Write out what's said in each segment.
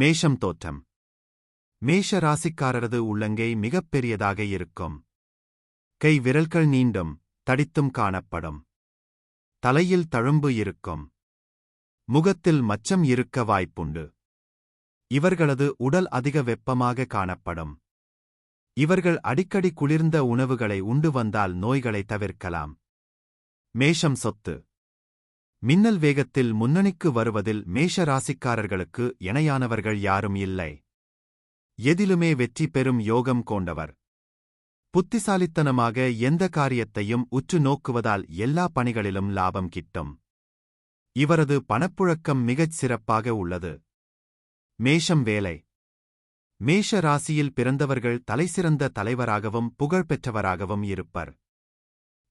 மேஷம் தோற்றம். மேஷ ராசிக்காரரது உள்ளங்கை மிகப்பெரியதாக இருக்கும். கை விரல்கள் நீண்டும் தடித்தும் காணப்படும். தலையில் தழும்பு இருக்கும். முகத்தில் மச்சம் இருக்க வாய்ப்புண்டு. இவர்களது உடல் அதிக வெப்பமாக காணப்படும். இவர்கள் அடிக்கடி குளிர்ந்த உணவுகளை உண்டு வந்தால் நோய்களை தவிர்க்கலாம். மேஷம் சொத்து. மின்னல் வேகத்தில் முன்னணிக்கு வருவதில் மேஷ ராசிக்காரர்களுக்கு இணையானவர்கள் யாரும் இல்லை. எதிலுமே வெற்றி பெறும் யோகம் கொண்டவர். புத்திசாலித்தனமாக எந்த காரியத்தையும் உற்று நோக்குவதால் எல்லா பணிகளிலும் லாபம் கிட்டும். இவரது பணப்புழக்கம் மிகச் சிறப்பாக உள்ளது. மேஷம் வேலை. மேஷ ராசியில் பிறந்தவர்கள் தலைசிறந்த தலைவராகவும் புகழ்பெற்றவராகவும் இருப்பர்.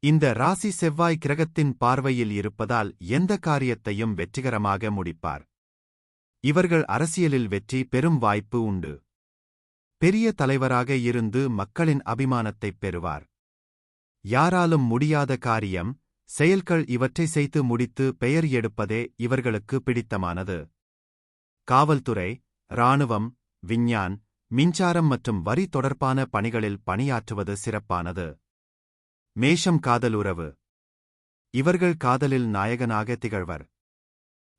இந்த ராசி செவ்வாய் கிரகத்தின் பார்வையில் இருப்பதால் எந்த காரியத்தையும் வெற்றிகரமாக முடிப்பார். இவர்கள் அரசியலில் வெற்றி பெறும் வாய்ப்பு உண்டு. பெரிய தலைவராக இருந்து மக்களின் அபிமானத்தைப் பெறுவார். யாராலும் முடியாத காரியம் செயல்கள் இவற்றை செய்து முடித்து பெயர் எடுப்பதே இவர்களுக்கு பிடித்தமானது. காவல்துறை இராணுவம் விஞ்ஞான் மின்சாரம் மற்றும் வரி தொடர்பான பணிகளில் பணியாற்றுவது சிறப்பானது. மேஷம் காதல் உறவு இவர்கள் காதலில் நாயகனாக திகழ்வர்.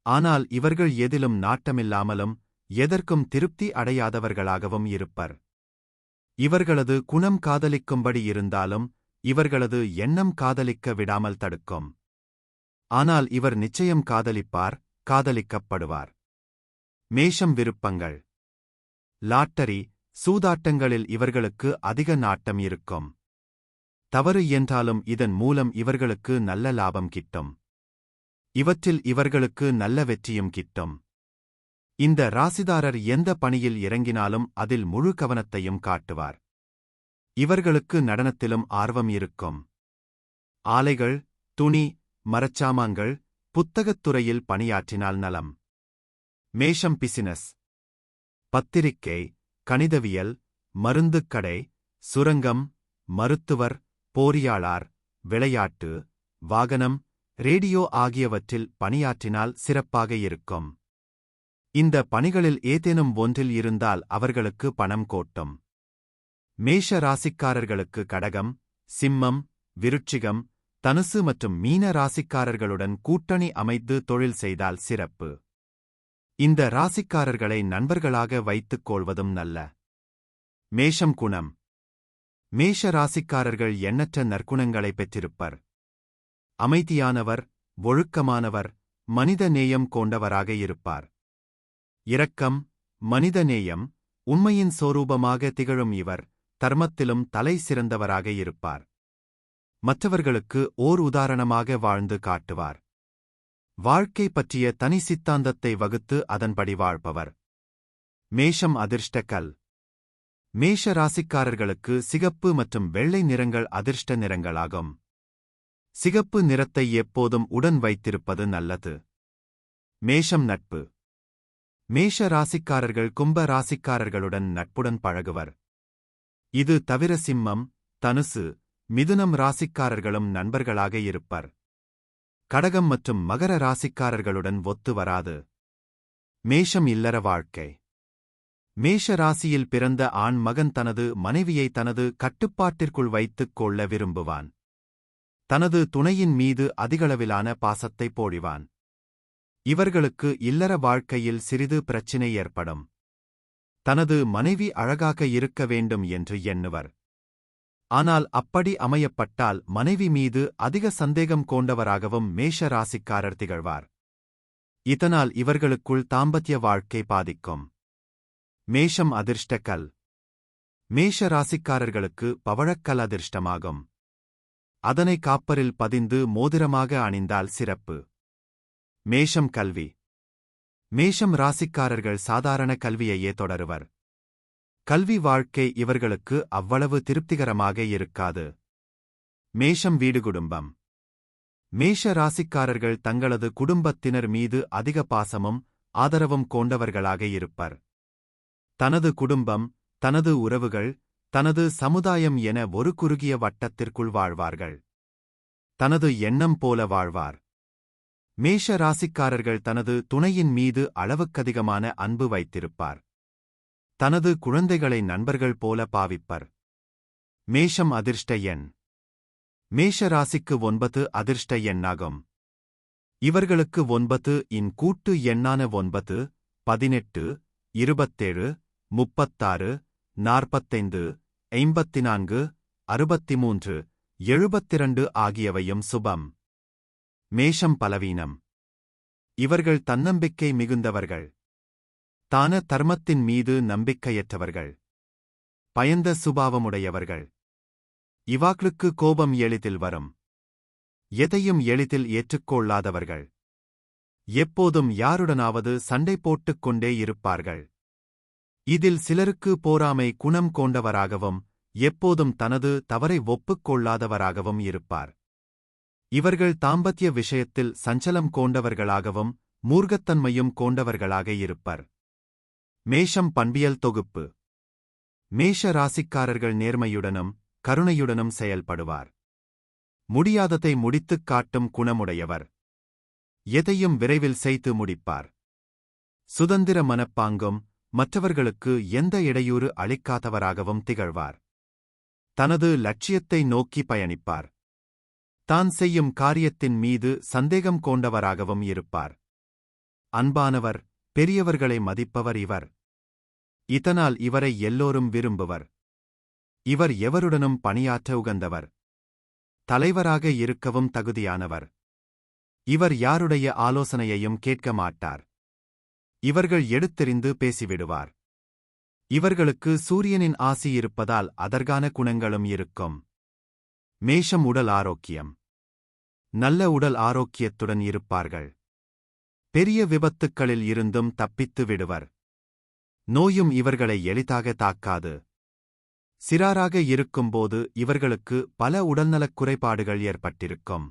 ஆனால் இவர்கள் எதிலும் நாட்டமில்லாமலும் எதற்கும் திருப்தி அடையாதவர்களாகவும் இருப்பர். இவர்களது குணம் காதலிக்கும்படி இருந்தாலும் இவர்களது எண்ணம் காதலிக்க விடாமல் தடுக்கும். ஆனால் இவர் நிச்சயம் காதலிப்பார் காதலிக்கப்படுவார். மேஷம் விருப்பங்கள். லாட்டரி சூதாட்டங்களில் இவர்களுக்கு அதிக நாட்டம் இருக்கும். தவறு என்றாலும் இதன் மூலம் இவர்களுக்கு நல்ல லாபம் கிட்டும். இவற்றில் இவர்களுக்கு நல்ல வெற்றியும் கிட்டும். இந்த ராசிதாரர் எந்த பணியில் இறங்கினாலும் அதில் முழு கவனத்தையும் காட்டுவார். இவர்களுக்கு நடனத்திலும் ஆர்வம் இருக்கும். ஆலைகள் துணி மரச்சாமான்கள் புத்தகத் துறையில் பணியாற்றினால் நலம். மேஷம் பிசினஸ். பத்திரிக்கை கணிதவியல் மருந்துக் கடை சுரங்கம் மருத்துவர் போரியாளார் விளையாட்டு வாகனம் ரேடியோ ஆகியவற்றில் பணியாற்றினால் சிறப்பாக இருக்கும். இந்த பணிகளில் ஏதேனும் ஒன்றில் இருந்தால் அவர்களுக்கு பணம் கோட்டும். மேஷ ராசிக்காரர்களுக்கு கடகம் சிம்மம் விருட்சிகம் தனுசு மற்றும் மீன ராசிக்காரர்களுடன் கூட்டணி அமைத்து தொழில் செய்தால் சிறப்பு. இந்த ராசிக்காரர்களை நண்பர்களாக வைத்துக் கொள்வதும் நல்ல. மேஷம் குணம் மேஷ ராசிக்காரர்கள் எண்ணற்ற நற்குணங்களை பெற்றிருப்பர். அமைதியானவர் ஒழுக்கமானவர் மனித நேயம் கொண்டவராக இருப்பார். இரக்கம் மனித நேயம் உண்மையின் சோரூபமாக திகழும் இவர் தர்மத்திலும் தலை சிறந்தவராக இருப்பார். மற்றவர்களுக்கு ஓர் உதாரணமாக வாழ்ந்து காட்டுவார். வாழ்க்கை பற்றிய தனி சித்தாந்தத்தை வகுத்து அதன்படி வாழ்பவர். மேஷம் அதிர்ஷ்ட கல் மேஷ ராசிக்காரர்களுக்கு சிகப்பு மற்றும் வெள்ளை நிறங்கள் அதிர்ஷ்ட நிறங்களாகும். சிகப்பு நிறத்தை எப்போதும் உடன் வைத்திருப்பது நல்லது. மேஷம் நட்பு. மேஷ ராசிக்காரர்கள் கும்ப ராசிக்காரர்களுடன் நட்புடன் பழகுவர். இது தவிர சிம்மம் தனுசு மிதுனம் ராசிக்காரர்களும் நண்பர்களாக இருப்பர். கடகம் மற்றும் மகர ராசிக்காரர்களுடன் ஒத்து வராது. மேஷம் இல்லற வாழ்க்கை. மேஷ ராசியில் பிறந்த ஆண் மகன் தனது மனைவியை தனது கட்டுப்பாட்டிற்குள் வைத்துக் கொள்ள விரும்புவான். தனது துணையின் மீது அதிகளவிலான பாசத்தை போடிவான் இவர்களுக்கு இல்லற வாழ்க்கையில் சிறிது பிரச்சினை ஏற்படும். தனது மனைவி அழகாக இருக்க வேண்டும் என்று எண்ணுவர். ஆனால் அப்படி அமையப்பட்டால் மனைவி மீது அதிக சந்தேகம் கொண்டவராகவும் மேஷ ராசிக்காரர் திகழ்வார். இதனால் இவர்களுக்குள் தாம்பத்திய வாழ்க்கை பாதிக்கும். மேஷம் அதிர்ஷ்ட கல் மேஷ ராசிக்காரர்களுக்கு பவழக்கல் அதிர்ஷ்டமாகும். அதனை காப்பரில் பதிந்து மோதிரமாக அணிந்தால் சிறப்பு. மேஷம் கல்வி. மேஷம் ராசிக்காரர்கள் சாதாரண கல்வியையே தொடருவர். கல்வி வாழ்க்கை இவர்களுக்கு அவ்வளவு திருப்திகரமாக இருக்காது. மேஷம் வீடு குடும்பம். மேஷ ராசிக்காரர்கள் தங்களது குடும்பத்தினர் மீது அதிக பாசமும் ஆதரவும் கொண்டவர்களாக இருப்பர். தனது குடும்பம் தனது உறவுகள் தனது சமுதாயம் என ஒரு குறுகிய வட்டத்திற்குள் வாழ்வார்கள். தனது எண்ணம் போல வாழ்வார். மேஷ ராசிக்காரர்கள் தனது துணையின் மீது அளவுக்கதிகமான அன்பு வைத்திருப்பார். தனது குழந்தைகளை நண்பர்கள் போல பாவிப்பர். மேஷம் அதிர்ஷ்ட எண். மேஷ ராசிக்கு ஒன்பது அதிர்ஷ்ட எண்ணாகும். இவர்களுக்கு ஒன்பது இன் கூட்டு எண்ணான ஒன்பது பதினெட்டு இருபத்தேழு முப்பத்தாறு நாற்பத்தைந்து ஐம்பத்தி நான்கு அறுபத்தி மூன்று எழுபத்திரண்டு ஆகியவையும் சுபம். மேஷம் பலவீனம். இவர்கள் தன்னம்பிக்கை மிகுந்தவர்கள். தான தர்மத்தின் மீது நம்பிக்கையற்றவர்கள். பயந்த சுபாவமுடையவர்கள். இவாக்களுக்கு கோபம் எளிதில் வரும். எதையும் எளிதில் ஏற்றுக்கொள்ளாதவர்கள். எப்போதும் யாருடனாவது சண்டை போட்டுக் கொண்டே இருப்பார்கள். இதில் சிலருக்கு போராமை குணம் கொண்டவராகவும் எப்போதும் தனது தவறை ஒப்புக்கொள்ளாதவராகவும் இருப்பார். இவர்கள் தாம்பத்திய விஷயத்தில் சஞ்சலம் கொண்டவர்களாகவும் மூர்க்கத்தன்மையும் கொண்டவர்களாக இருப்பர். மேஷம் பண்பியல் தொகுப்பு. மேஷ ராசிக்காரர்கள் நேர்மையுடனும் கருணையுடனும் செயல்படுவார். முடியாததை முடித்துக் காட்டும் குணமுடையவர். எதையும் விரைவில் செய்து முடிப்பார். சுதந்திர மனப்பாங்கும் மற்றவர்களுக்கு எந்த இடையூறு அளிக்காதவராகவும் திகழ்வார். தனது லட்சியத்தை நோக்கி பயணிப்பார். தான் செய்யும் காரியத்தின் மீது சந்தேகம் கொண்டவராகவும் இருப்பார். அன்பானவர் பெரியவர்களை மதிப்பவர் இவர். இதனால் இவரை எல்லோரும் விரும்புவர். இவர் எவருடனும் பணியாற்ற உகந்தவர். தலைவராக இருக்கவும் தகுதியானவர். இவர் யாருடைய ஆலோசனையையும் கேட்க மாட்டார். இவர்கள் எடுத்தெறிந்து பேசிவிடுவார். இவர்களுக்கு சூரியனின் ஆசி இருப்பதால் அதற்கான குணங்களும் இருக்கும். மேஷம் உடல் ஆரோக்கியம். நல்ல உடல் ஆரோக்கியத்துடன் இருப்பார்கள். பெரிய விபத்துக்களில் இருந்தும் தப்பித்து விடுவர். நோயும் இவர்களை எளிதாக தாக்காது. சிறாராக இருக்கும்போது இவர்களுக்கு பல உடல்நலக் குறைபாடுகள் ஏற்பட்டிருக்கும்.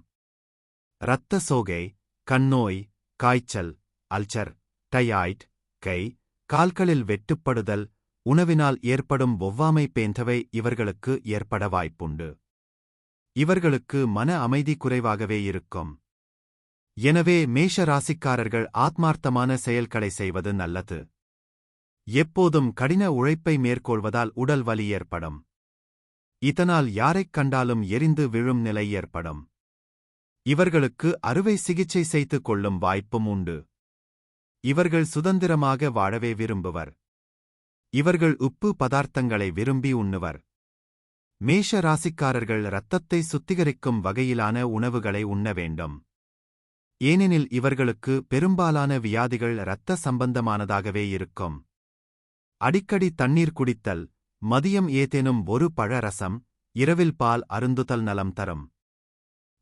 இரத்த சோகை கண்ணோய் காய்ச்சல் அல்சர். டையாய்ட் கை கால்களில் வெட்டுப்படுதல் உணவினால் ஏற்படும் ஒவ்வாமை பேந்தவை இவர்களுக்கு ஏற்பட வாய்ப்புண்டு. இவர்களுக்கு மன அமைதி குறைவாகவே இருக்கும். எனவே மேஷ ராசிக்காரர்கள் ஆத்மார்த்தமான செயல்களை செய்வது நல்லது. எப்போதும் கடின உழைப்பை மேற்கொள்வதால் உடல் வலி ஏற்படும். இதனால் யாரைக் கண்டாலும் எரிந்து விழும் நிலை ஏற்படும். இவர்களுக்கு அறுவை சிகிச்சை செய்து கொள்ளும் வாய்ப்பும் உண்டு. இவர்கள் சுதந்திரமாக வாழவே விரும்புவர். இவர்கள் உப்பு பதார்த்தங்களை விரும்பி உண்ணுவர். மேஷ ராசிக்காரர்கள் இரத்தத்தை சுத்திகரிக்கும் வகையிலான உணவுகளை உண்ண வேண்டும். ஏனெனில் இவர்களுக்கு பெரும்பாலான வியாதிகள் இரத்த சம்பந்தமானதாகவே இருக்கும். அடிக்கடி தண்ணீர் குடித்தல் மதியம் ஏதேனும் ஒரு பழ ரசம் இரவில் பால் அருந்துதல் நலம் தரும்.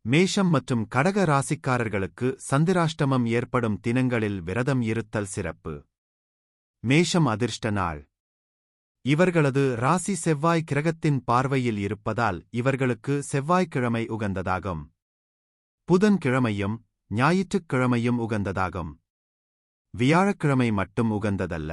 மேஷம் மற்றும் கடக ராசிக்காரர்களுக்கு சந்திராஷ்டமம் ஏற்படும் தினங்களில் விரதம் இருத்தல் சிறப்பு. மேஷம் அதிர்ஷ்ட நாள். இவர்களது ராசி செவ்வாய் கிரகத்தின் பார்வையில் இருப்பதால் இவர்களுக்கு செவ்வாய்க்கிழமை உகந்ததாகும். புதன்கிழமையும் ஞாயிற்றுக்கிழமையும் உகந்ததாகும். வியாழக்கிழமை மட்டும் உகந்ததல்ல.